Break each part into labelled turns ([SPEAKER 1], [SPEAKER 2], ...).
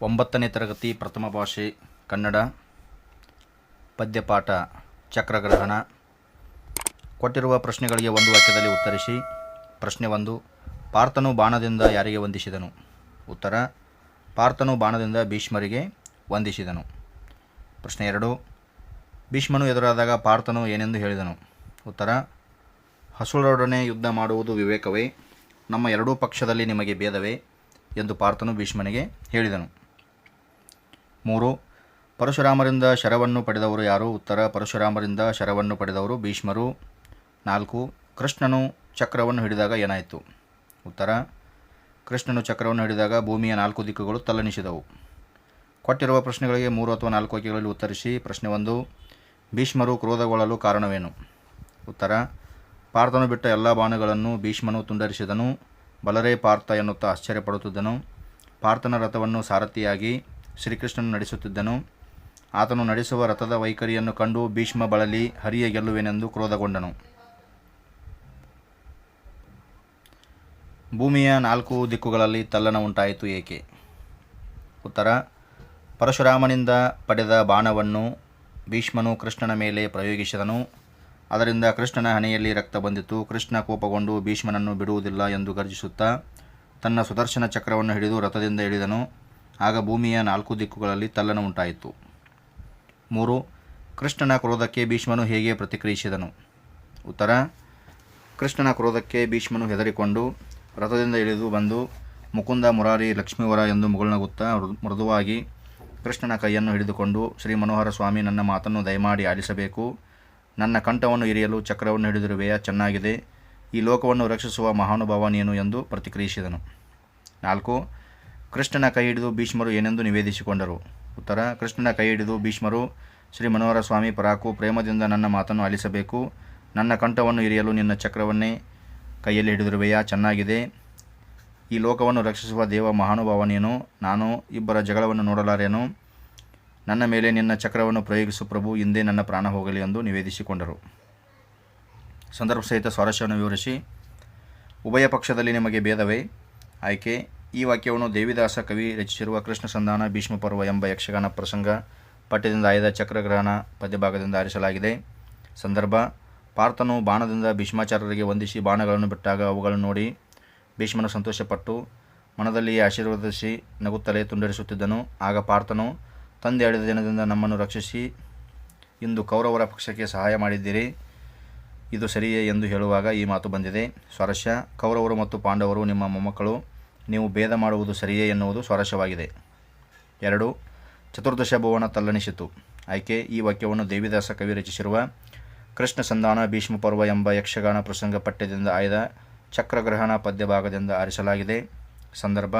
[SPEAKER 1] ಒಂಬತ್ತನೇ ತರಗತಿ ಪ್ರಥಮ ಭಾಷೆ, ಕನ್ನಡ, ಪದ್ಯಪಾಠ, ಚಕ್ರಗ್ರಹಣ. ಕೊಟ್ಟಿರುವ ಪ್ರಶ್ನೆಗಳಿಗೆ ಒಂದು ವಾಕ್ಯದಲ್ಲಿ ಉತ್ತರಿಸಿ. ಪ್ರಶ್ನೆ ಒಂದು, ಪಾರ್ಥನು ಬಾಣದಿಂದ ಯಾರಿಗೆ ವಂದಿಸಿದನು? ಉತ್ತರ, ಪಾರ್ಥನು ಬಾಣದಿಂದ ಭೀಷ್ಮರಿಗೆ ವಂದಿಸಿದನು. ಪ್ರಶ್ನೆ ಎರಡು, ಭೀಷ್ಮನು ಎದುರಾದಾಗ ಪಾರ್ಥನು ಏನೆಂದು ಹೇಳಿದನು? ಉತ್ತರ ಹಸುಳರೊಡನೆ ಯುದ್ಧ ಮಾಡುವುದು ವಿವೇಕವೇ, ನಮ್ಮ ಎರಡೂ ಪಕ್ಷದಲ್ಲಿ ನಿಮಗೆ ಭೇದವೇ ಎಂದು ಪಾರ್ಥನು ಭೀಷ್ಮನಿಗೆ ಹೇಳಿದನು. ಮೂರು, ಪರಶುರಾಮರಿಂದ ಶರವನ್ನು ಪಡೆದವರು ಯಾರು? ಉತ್ತರ, ಪರಶುರಾಮರಿಂದ ಶರವನ್ನು ಪಡೆದವರು ಭೀಷ್ಮರು. ನಾಲ್ಕು, ಕೃಷ್ಣನು ಚಕ್ರವನ್ನು ಹಿಡಿದಾಗ ಏನಾಯಿತು? ಉತ್ತರ, ಕೃಷ್ಣನು ಚಕ್ರವನ್ನು ಹಿಡಿದಾಗ ಭೂಮಿಯ ನಾಲ್ಕು ದಿಕ್ಕುಗಳು ತಲ್ಲಣಿಸಿದವು. ಕೊಟ್ಟಿರುವ ಪ್ರಶ್ನೆಗಳಿಗೆ ಮೂರು ಅಥವಾ ನಾಲ್ಕು ವಾಕ್ಯಗಳಲ್ಲಿ ಉತ್ತರಿಸಿ. ಪ್ರಶ್ನೆ ಒಂದು, ಭೀಷ್ಮರು ಕ್ರೋಧಗೊಳ್ಳಲು ಕಾರಣವೇನು? ಉತ್ತರ, ಪಾರ್ಥನು ಬಿಟ್ಟ ಎಲ್ಲ ಬಾಣಗಳನ್ನು ಭೀಷ್ಮನು ತುಂಡರಿಸಿದನು. ಬಲರೇ ಪಾರ್ಥ ಎನ್ನುತ್ತಾ ಆಶ್ಚರ್ಯಪಡುತ್ತಿದ್ದನು. ಪಾರ್ಥನ ರಥವನ್ನು ಸಾರಥಿಯಾಗಿ ಶ್ರೀಕೃಷ್ಣನು ನಡೆಸುತ್ತಿದ್ದನು. ಆತನು ನಡೆಸುವ ರಥದ ವೈಖರಿಯನ್ನು ಕಂಡು ಭೀಷ್ಮ ಬಳಲಿ, ಹರಿಯ ಗೆಲ್ಲುವೆನೆಂದು ಕ್ರೋಧಗೊಂಡನು. ಭೂಮಿಯ ನಾಲ್ಕು ದಿಕ್ಕುಗಳಲ್ಲಿ ತಲ್ಲಣ ಉಂಟಾಯಿತು ಏಕೆ? ಉತ್ತರ, ಪರಶುರಾಮನಿಂದ ಪಡೆದ ಬಾಣವನ್ನು ಭೀಷ್ಮನು ಕೃಷ್ಣನ ಮೇಲೆ ಪ್ರಯೋಗಿಸಿದನು. ಅದರಿಂದ ಕೃಷ್ಣನ ಹಣೆಯಲ್ಲಿ ರಕ್ತ ಬಂದಿತು. ಕೃಷ್ಣ ಕೋಪಗೊಂಡು ಭೀಷ್ಮನನ್ನು ಬಿಡುವುದಿಲ್ಲ ಎಂದು ಗರ್ಜಿಸುತ್ತಾ ತನ್ನ ಸುದರ್ಶನ ಚಕ್ರವನ್ನು ಹಿಡಿದು ರಥದಿಂದ ಇಳಿದನು. ಆಗ ಭೂಮಿಯ ನಾಲ್ಕು ದಿಕ್ಕುಗಳಲ್ಲಿ ತಲ್ಲಣ ಉಂಟಾಯಿತು. ಮೂರು, ಕೃಷ್ಣನ ಕ್ರೋಧಕ್ಕೆ ಭೀಷ್ಮನು ಹೇಗೆ ಪ್ರತಿಕ್ರಿಯಿಸಿದನು? ಉತ್ತರ, ಕೃಷ್ಣನ ಕ್ರೋಧಕ್ಕೆ ಭೀಷ್ಮನು ಹೆದರಿಕೊಂಡು ರಥದಿಂದ ಇಳಿದು ಬಂದು ಮುಕುಂದ ಮುರಾರಿ ಲಕ್ಷ್ಮೀವರ ಎಂದು ಮುಗುಳ್ನಗುತ್ತಾ ಮೃದು- ಮೃದುವಾಗಿ ಕೃಷ್ಣನ ಕೈಯನ್ನು ಹಿಡಿದುಕೊಂಡು, ಶ್ರೀ ಮನೋಹರ ಸ್ವಾಮಿ, ನನ್ನ ಮಾತನ್ನು ದಯಮಾಡಿ ಆಲಿಸಬೇಕು. ನನ್ನ ಕಂಠವನ್ನು ಇರಿಯಲು ಚಕ್ರವನ್ನು ಹಿಡಿದಿರುವೆಯ? ಚೆನ್ನಾಗಿದೆ. ಈ ಲೋಕವನ್ನು ರಕ್ಷಿಸುವ ಮಹಾನುಭಾವ ನೀನು ಎಂದು ಪ್ರತಿಕ್ರಿಯಿಸಿದನು. ನಾಲ್ಕು ಕೃಷ್ಣನ ಕೈ ಹಿಡಿದು ಭೀಷ್ಮರು ಏನೆಂದು ನಿವೇದಿಸಿಕೊಂಡರು. ಉತ್ತರ, ಕೃಷ್ಣನ ಕೈ ಹಿಡಿದು ಭೀಷ್ಮರು, ಶ್ರೀ ಮನೋಹರ ಸ್ವಾಮಿ ಪರಾಕು ಪ್ರೇಮದಿಂದ ನನ್ನ ಮಾತನ್ನು ಆಲಿಸಬೇಕು. ನನ್ನ ಕಂಠವನ್ನು ಇರಿಯಲು ನಿನ್ನ ಚಕ್ರವನ್ನೇ ಕೈಯಲ್ಲಿ ಹಿಡಿದಿರುವೆಯಾ? ಚೆನ್ನಾಗಿದೆ. ಈ ಲೋಕವನ್ನು ರಕ್ಷಿಸುವ ದೇವ ಮಹಾನುಭಾವನೇನು? ನಾನು ಇಬ್ಬರ ಜಗಳವನ್ನು ನೋಡಲಾರೇನು? ನನ್ನ ಮೇಲೆ ನಿನ್ನ ಚಕ್ರವನ್ನು ಪ್ರಯೋಗಿಸು ಪ್ರಭು, ಹಿಂದೆ ನನ್ನ ಪ್ರಾಣ ಹೋಗಲಿ ಎಂದು ನಿವೇದಿಸಿಕೊಂಡರು. ಸಂದರ್ಭ ಸಹಿತ ಸ್ವಾರಸ್ಯವನ್ನು ವಿವರಿಸಿ, ಉಭಯ ಪಕ್ಷದಲ್ಲಿ ನಿಮಗೆ ಭೇದವೇ? ಆಯ್ಕೆ ಈ ವಾಕ್ಯವನ್ನು ದೇವಿದಾಸ ಕವಿ ರಚಿಸಿರುವ ಕೃಷ್ಣ ಸಂಧಾನ ಭೀಷ್ಮ ಪರ್ವ ಎಂಬ ಯಕ್ಷಗಾನ ಪ್ರಸಂಗ ಪಠ್ಯದಿಂದ ಆಯ್ದ ಚಕ್ರಗ್ರಹಣ ಪದ್ಯಭಾಗದಿಂದ ಆರಿಸಲಾಗಿದೆ. ಸಂದರ್ಭ, ಪಾರ್ಥನು ಬಾಣದಿಂದ ಭೀಷ್ಮಾಚಾರ್ಯರಿಗೆ ವಂದಿಸಿ ಬಾಣಗಳನ್ನು ಬಿಟ್ಟಾಗ ಅವುಗಳನ್ನು ನೋಡಿ ಭೀಷ್ಮನು ಸಂತೋಷಪಟ್ಟು ಮನದಲ್ಲಿಯೇ ಆಶೀರ್ವದಿಸಿ ನಗುತ್ತಲೇ ತುಂಡರಿಸುತ್ತಿದ್ದನು. ಆಗ ಪಾರ್ಥನು, ತಂದೆ ಎಳೆದ ದಿನದಿಂದ ನಮ್ಮನ್ನು ರಕ್ಷಿಸಿ ಇಂದು ಕೌರವರ ಪಕ್ಷಕ್ಕೆ ಸಹಾಯ ಮಾಡಿದ್ದೀರಿ. ಇದು ಸರಿಯೇ ಎಂದು ಹೇಳುವಾಗ ಈ ಮಾತು ಬಂದಿದೆ. ಸ್ವಾರಸ್ಯ, ಕೌರವರು ಮತ್ತು ಪಾಂಡವರು ನಿಮ್ಮ ಮೊಮ್ಮಕ್ಕಳು ನೀವು ಭೇದ ಮಾಡುವುದು ಸರಿಯೇ ಎನ್ನುವುದು ಸ್ವಾರಸ್ಯವಾಗಿದೆ. ಎರಡು, ಚತುರ್ದಶ ಭುವನ ತಲ್ಲಣಿಸಿತು. ಆಯ್ಕೆ, ಈ ವಾಕ್ಯವನ್ನು ದೇವಿದಾಸ ಕವಿ ರಚಿಸಿರುವ ಕೃಷ್ಣ ಸಂಧಾನ ಭೀಷ್ಮ ಪರ್ವ ಎಂಬ ಯಕ್ಷಗಾನ ಪ್ರಸಂಗ ಪಠ್ಯದಿಂದ ಆಯ್ದ ಚಕ್ರಗ್ರಹಣ ಪದ್ಯಭಾಗದಿಂದ ಆರಿಸಲಾಗಿದೆ. ಸಂದರ್ಭ,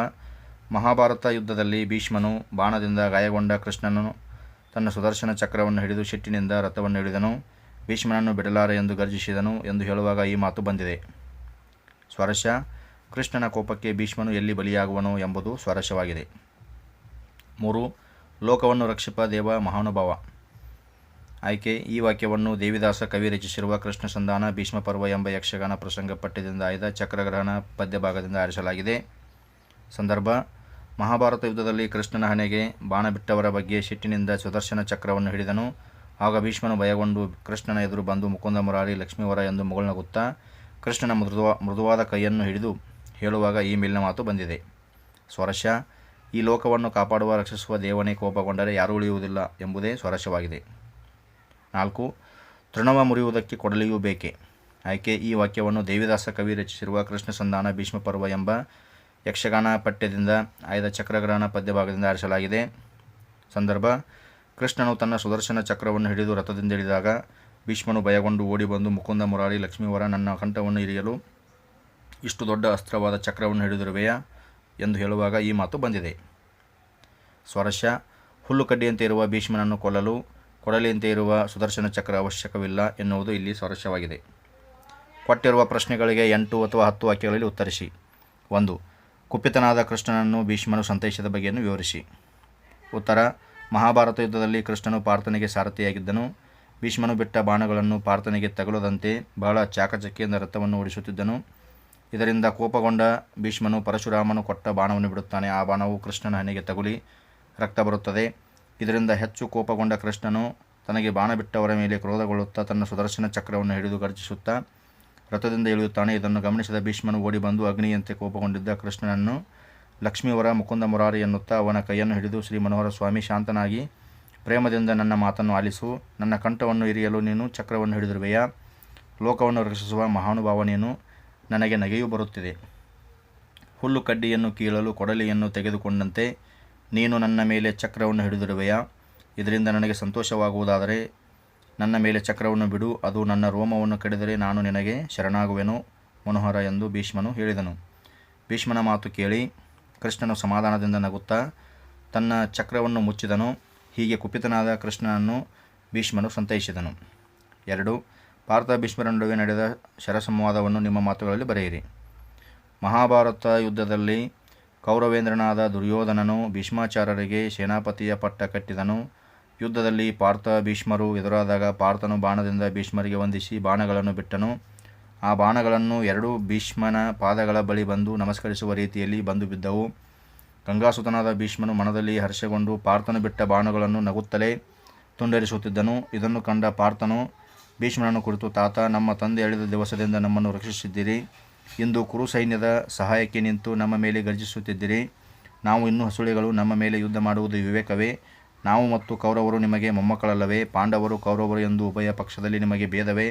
[SPEAKER 1] ಮಹಾಭಾರತ ಯುದ್ಧದಲ್ಲಿ ಭೀಷ್ಮನು ಬಾಣದಿಂದ ಗಾಯಗೊಂಡ ಕೃಷ್ಣನು ತನ್ನ ಸುದರ್ಶನ ಚಕ್ರವನ್ನು ಹಿಡಿದು ಶಿಟ್ಟಿನಿಂದ ರಥವನ್ನು ಹಿಡಿದನು ಭೀಷ್ಮನನ್ನು ಬಿಡಲಾರೆ ಎಂದು ಗರ್ಜಿಸಿದನು ಎಂದು ಹೇಳುವಾಗ ಈ ಮಾತು ಬಂದಿದೆ. ಸ್ವಾರಸ್ಯ ಕೃಷ್ಣನ ಕೋಪಕ್ಕೆ ಭೀಷ್ಮನು ಎಲ್ಲಿ ಬಲಿಯಾಗುವನು ಎಂಬುದು ಸ್ವಾರಸ್ಯವಾಗಿದೆ. ಮೂರು, ಲೋಕವನ್ನು ರಕ್ಷಿಪ ದೇವ ಮಹಾನುಭಾವ. ಆಯ್ಕೆ, ಈ ವಾಕ್ಯವನ್ನು ದೇವಿದಾಸ ಕವಿ ರಚಿಸಿರುವ ಕೃಷ್ಣ ಸಂಧಾನ ಭೀಷ್ಮ ಪರ್ವ ಎಂಬ ಯಕ್ಷಗಾನ ಪ್ರಸಂಗ ಪಠ್ಯದಿಂದ ಆಯ್ದ ಚಕ್ರಗ್ರಹಣ ಪದ್ಯಭಾಗದಿಂದ ಆರಿಸಲಾಗಿದೆ. ಸಂದರ್ಭ, ಮಹಾಭಾರತ ಯುದ್ಧದಲ್ಲಿ ಕೃಷ್ಣನ ಹಣೆಗೆ ಬಾಣ ಬಿಟ್ಟವರ ಬಗ್ಗೆ ಶಿಟ್ಟಿನಿಂದ ಸುದರ್ಶನ ಚಕ್ರವನ್ನು ಹಿಡಿದನು. ಆಗ ಭೀಷ್ಮನು ಭಯಗೊಂಡು ಕೃಷ್ಣನ ಎದುರು ಬಂದು ಮುಕುಂದ ಮುರಾರಿ ಲಕ್ಷ್ಮೀವರ ಎಂದು ಮುಗುಳ್ನಗುತ್ತಾ ಕೃಷ್ಣನ ಮೃದುವ, ಮೃದುವಾದ ಕೈಯನ್ನು ಹಿಡಿದು ಹೇಳುವಾಗ ಈ ಮೇಲಿನ ಮಾತು ಬಂದಿದೆ. ಸ್ವರಶ ಈ ಲೋಕವನ್ನು ಕಾಪಾಡುವ, ರಕ್ಷಿಸುವ ದೇವನೇ ಕೋಪಗೊಂಡರೆ ಯಾರೂ ಉಳಿಯುವುದಿಲ್ಲ ಎಂಬುದೇ ಸ್ವರಶವಾಗಿದೆ ನಾಲ್ಕು, ತೃಣವ ಮುರಿಯುವುದಕ್ಕೆ ಕೊಡಲಿಯೂ ಬೇಕೆ? ಆಯ್ಕೆ, ಈ ವಾಕ್ಯವನ್ನು ದೇವಿದಾಸ ಕವಿ ರಚಿಸಿರುವ ಕೃಷ್ಣ ಸಂಧಾನ ಭೀಷ್ಮ ಪರ್ವ ಎಂಬ ಯಕ್ಷಗಾನ ಪಠ್ಯದಿಂದ ಆಯ್ದ ಚಕ್ರಗ್ರಹಣ ಪದ್ಯಭಾಗದಿಂದ ಆರಿಸಲಾಗಿದೆ. ಸಂದರ್ಭ, ಕೃಷ್ಣನು ತನ್ನ ಸುದರ್ಶನ ಚಕ್ರವನ್ನು ಹಿಡಿದು ರಥದಿಂದ ಹಿಡಿದಾಗ ಭೀಷ್ಮನು ಭಯಗೊಂಡು ಓಡಿ ಬಂದು ಮುಕುಂದ ಮುರಾರಿ ಲಕ್ಷ್ಮೀವರ ನನ್ನ ಕಂಠವನ್ನು ಇರಿಯಲು ಇಷ್ಟು ದೊಡ್ಡ ಅಸ್ತ್ರವಾದ ಚಕ್ರವನ್ನು ಹಿಡಿದಿರುವೆಯಾ ಎಂದು ಹೇಳುವಾಗ ಈ ಮಾತು ಬಂದಿದೆ. ಸ್ವರಶ, ಹುಲ್ಲುಕಡ್ಡಿಯಂತೆ ಇರುವ ಭೀಷ್ಮನನ್ನು ಕೊಲ್ಲಲು, ಕೊಡಲಿಯಂತೆ ಇರುವ ಸುದರ್ಶನ ಚಕ್ರ ಅವಶ್ಯಕವಿಲ್ಲ ಎನ್ನುವುದು ಇಲ್ಲಿ ಸ್ವರಶವಾಗಿದೆ. ಕೊಟ್ಟಿರುವ ಪ್ರಶ್ನೆಗಳಿಗೆ ಎಂಟು ಅಥವಾ ಹತ್ತು ವಾಕ್ಯಗಳಲ್ಲಿ ಉತ್ತರಿಸಿ. ಒಂದು, ಕುಪಿತನಾದ ಕೃಷ್ಣನನ್ನು ಭೀಷ್ಮನು ಸಂತೈಷದ ಬಗೆಯನ್ನು ವಿವರಿಸಿ. ಉತ್ತರ, ಮಹಾಭಾರತ ಯುದ್ಧದಲ್ಲಿ ಕೃಷ್ಣನು ಪಾರ್ಥನೆಗೆ ಸಾರಥಿಯಾಗಿದ್ದನು. ಭೀಷ್ಮನು ಬಿಟ್ಟ ಬಾಣಗಳನ್ನು ಪಾರ್ಥನಿಗೆ ತಗಲದಂತೆ ಬಹಳ ಚಾಕಚಕ್ಕಿಯಿಂದ ರಥವನ್ನು ಓಡಿಸುತ್ತಿದ್ದನು. ಇದರಿಂದ ಕೋಪಗೊಂಡ ಭೀಷ್ಮನು ಪರಶುರಾಮನು ಕೊಟ್ಟ ಬಾಣವನ್ನು ಬಿಡುತ್ತಾನೆ. ಆ ಬಾಣವು ಕೃಷ್ಣನ ಹಣೆಗೆ ತಗುಲಿ ರಕ್ತ ಬರುತ್ತದೆ. ಇದರಿಂದ ಹೆಚ್ಚು ಕೋಪಗೊಂಡ ಕೃಷ್ಣನು ತನಗೆ ಬಾಣ ಬಿಟ್ಟವರ ಮೇಲೆ ಕ್ರೋಧಗೊಳ್ಳುತ್ತಾ ತನ್ನ ಸುದರ್ಶನ ಚಕ್ರವನ್ನು ಹಿಡಿದು ಗರ್ಜಿಸುತ್ತಾ ರಥದಿಂದ ಇಳಿಯುತ್ತಾನೆ. ಇದನ್ನು ಗಮನಿಸಿದ ಭೀಷ್ಮನು ಓಡಿ ಬಂದು ಅಗ್ನಿಯಂತೆ ಕೋಪಗೊಂಡಿದ್ದ ಕೃಷ್ಣನನ್ನು ಲಕ್ಷ್ಮೀವರ ಮುಕುಂದ ಮುರಾರಿ ಎನ್ನುತ್ತಾ ಅವನ ಕೈಯನ್ನು ಹಿಡಿದು ಶ್ರೀ ಮನೋಹರ ಸ್ವಾಮಿ ಶಾಂತನಾಗಿ ಪ್ರೇಮದಿಂದ ನನ್ನ ಮಾತನ್ನು ಆಲಿಸು. ನನ್ನ ಕಂಠವನ್ನು ಇರಿಯಲು ನೀನು ಚಕ್ರವನ್ನು ಹಿಡಿದಿರುವೆಯಾ? ಲೋಕವನ್ನು ರಕ್ಷಿಸುವ ಮಹಾನುಭಾವ ನೀನು. ನನಗೆ ನಗೆಯೂ ಬರುತ್ತಿದೆ. ಹುಲ್ಲು ಕಡ್ಡಿಯನ್ನು ಕೀಳಲು ಕೊಡಲಿಯನ್ನು ತೆಗೆದುಕೊಂಡಂತೆ ನೀನು ನನ್ನ ಮೇಲೆ ಚಕ್ರವನ್ನು ಹಿಡಿದಿರುವೆಯಾ ಇದರಿಂದ ನನಗೆ ಸಂತೋಷವಾಗುವುದಾದರೆ ನನ್ನ ಮೇಲೆ ಚಕ್ರವನ್ನು ಬಿಡು, ಅದು ನನ್ನ ರೋಮವನ್ನು ಕಡಿದರೆ ನಾನು ನಿನಗೆ ಶರಣಾಗುವೆನು, ಮನೋಹರ ಎಂದು ಭೀಷ್ಮನು ಹೇಳಿದನು. ಭೀಷ್ಮನ ಮಾತು ಕೇಳಿ ಕೃಷ್ಣನು ಸಮಾಧಾನದಿಂದ ನಗುತ್ತಾ, ತನ್ನ ಚಕ್ರವನ್ನು ಮುಚ್ಚಿದನು, ಹೀಗೆ ಕುಪಿತನಾದ ಕೃಷ್ಣನನ್ನು ಭೀಷ್ಮನು ಸಂತೈಸಿದನು. ಎರಡು ಪಾರ್ಥ ಭೀಷ್ಮರ ನಡುವೆ ನಡೆದ ಶರಸಂವಾದವನ್ನು ನಿಮ್ಮ ಮಾತುಗಳಲ್ಲಿ ಬರೆಯಿರಿ. ಮಹಾಭಾರತ ಯುದ್ಧದಲ್ಲಿ ಕೌರವೇಂದ್ರನಾದ ದುರ್ಯೋಧನನು ಭೀಷ್ಮಾಚಾರ್ಯರಿಗೆ ಸೇನಾಪತಿಯ ಪಟ್ಟ ಕಟ್ಟಿದನು. ಯುದ್ಧದಲ್ಲಿ ಪಾರ್ಥ ಭೀಷ್ಮರು ಎದುರಾದಾಗ ಪಾರ್ಥನು ಬಾಣದಿಂದ ಭೀಷ್ಮರಿಗೆ ವಂದಿಸಿ ಬಾಣಗಳನ್ನು ಬಿಟ್ಟನು. ಆ ಬಾಣಗಳನ್ನು ಎರಡೂ ಭೀಷ್ಮನ ಪಾದಗಳ ಬಳಿ ಬಂದು ನಮಸ್ಕರಿಸುವ ರೀತಿಯಲ್ಲಿ ಬಂದು ಬಿದ್ದವು. ಗಂಗಾಸುತನಾದ ಭೀಷ್ಮನು ಮನದಲ್ಲಿ ಹರ್ಷಗೊಂಡು ಪಾರ್ಥನು ಬಿಟ್ಟ ಬಾಣಗಳನ್ನು ನಗುತ್ತಲೇ ತುಂಡರಿಸುತ್ತಿದ್ದನು. ಇದನ್ನು ಕಂಡ ಪಾರ್ಥನು ಭೀಷ್ಮನನ್ನು ಕುರಿತು, ತಾತ, ನಮ್ಮ ತಂದೆ ಎಳೆದ ದಿವಸದಿಂದ ನಮ್ಮನ್ನು ರಕ್ಷಿಸಿದ್ದೀರಿ. ಇಂದು ಕುರು ಸೈನ್ಯದ ಸಹಾಯಕ್ಕೆ ನಿಂತು ನಮ್ಮ ಮೇಲೆ ಗರ್ಜಿಸುತ್ತಿದ್ದೀರಿ. ನಾವು ಇನ್ನೂ ಹಸುಳೆಗಳು ನಮ್ಮ ಮೇಲೆ ಯುದ್ಧ ಮಾಡುವುದು ವಿವೇಕವೇ. ನಾವು ಮತ್ತು ಕೌರವರು ನಿಮಗೆ ಮೊಮ್ಮಕ್ಕಳಲ್ಲವೇ. ಪಾಂಡವರು, ಕೌರವರು ಎಂದು ಉಭಯ ಪಕ್ಷದಲ್ಲಿ ನಿಮಗೆ ಭೇದವೇ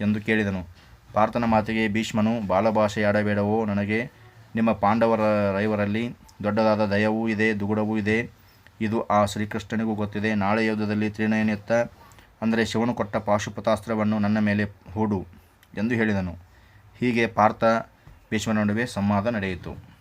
[SPEAKER 1] ಎಂದು ಕೇಳಿದನು. ಭಾರತನ ಮಾತಿಗೆ, ಭೀಷ್ಮನು ಬಾಲಭಾಷೆಯಾಡಬೇಡವೋ ನನಗೆ. ನಿಮ್ಮ ಪಾಂಡವರ ರೈವರಲ್ಲಿ ದೊಡ್ಡದಾದ ದಯವೂ ಇದೆ, ದುಗುಡವೂ ಇದೆ. ಇದು ಆ ಶ್ರೀಕೃಷ್ಣನಿಗೂ ಗೊತ್ತಿದೆ. ನಾಳೆ ಯುದ್ಧದಲ್ಲಿ ತ್ರಿನಯನೆತ್ತ ಅಂದರೆ ಶಿವನು ಕೊಟ್ಟ ಪಾಶುಪತಾಸ್ತ್ರವನ್ನು ನನ್ನ ಮೇಲೆ ಹೂಡು ಎಂದು ಹೇಳಿದನು. ಹೀಗೆ ಪಾರ್ಥ ಭೀಷ್ಮನ ನಡುವೆ ಸಂವಾದ ನಡೆಯಿತು.